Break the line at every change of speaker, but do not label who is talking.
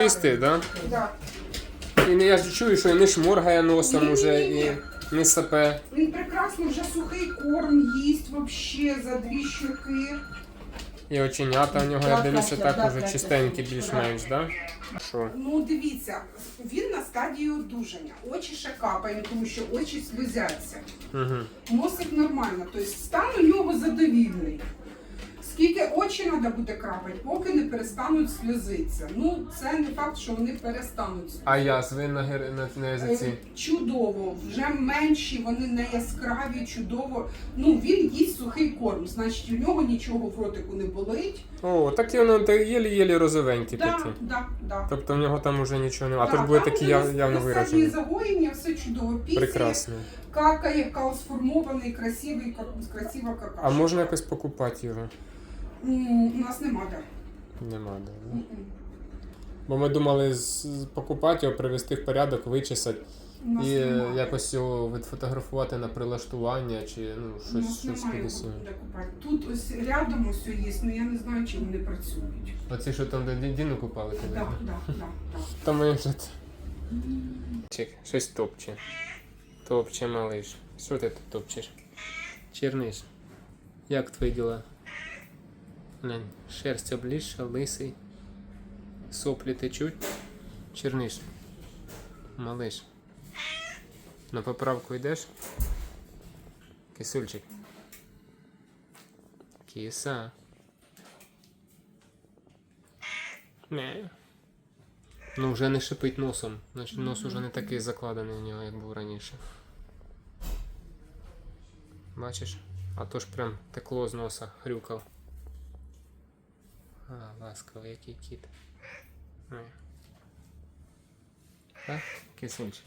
Чистий, да?
Да.
І не- я ж чую, що і не шморгає носом уже, і не сапе.
Він прекрасно вже сухий корм їсть вообще за дві щоки.
І оченята у нього, я дивлюся, так уже чистенькі більш-менш, да? Що?
Ну, дивіться, він на стадії одужання. Очі ще капають, тому що очі сльозяться.
Угу.
Носик нормально, тобто стан у нього задовільний. Очі треба буде крапати, поки не перестануть сльозитися. Ну, це не факт, що вони перестануть
А язви на, гер... на, на язиці?
Е, Чудово, вже менші, вони не яскраві, чудово. Ну він їсть сухий корм, значить у нього нічого в ротику не болить.
О, такі воно та єлі-єлі розовенькі
Да,
такі.
да, да.
Тобто в нього там уже нічого немає. А тут були такі яв... явно виражені.
загоєння, все чудово. Після
Прекрасно.
какає, калсформований, красивий, ка- красива какашка.
А можна якось покупати його?
У нас нема де.
Нема, да. да? Бо ми думали з- з- покупати його, привести в порядок, вичесати
У нас
і е,
нема.
якось його відфотографувати на прилаштування чи ну,
У
щось,
нас
щось
немає
кудись.
купати. Тут ось рядом ось є, але я не знаю, чи вони працюють.
Оці, що там де Діну купали, коли?
Так, так, так, так.
Там ми вже. т- Чек, щось топче. Топче, малиш. Що ти тут топчеш? Черниш. Як твої діла? Глянь, шерсть облізша, лисий. Соплі течуть. Черниш. Малиш. На поправку йдеш? Кисульчик. Киса. Не. Ну, вже не шипить носом. Значить, нос уже не такий закладений у нього, як був раніше. Бачиш? А то ж прям текло з носа, хрюкав. А, ласковий який кіт. Так, кисунчик.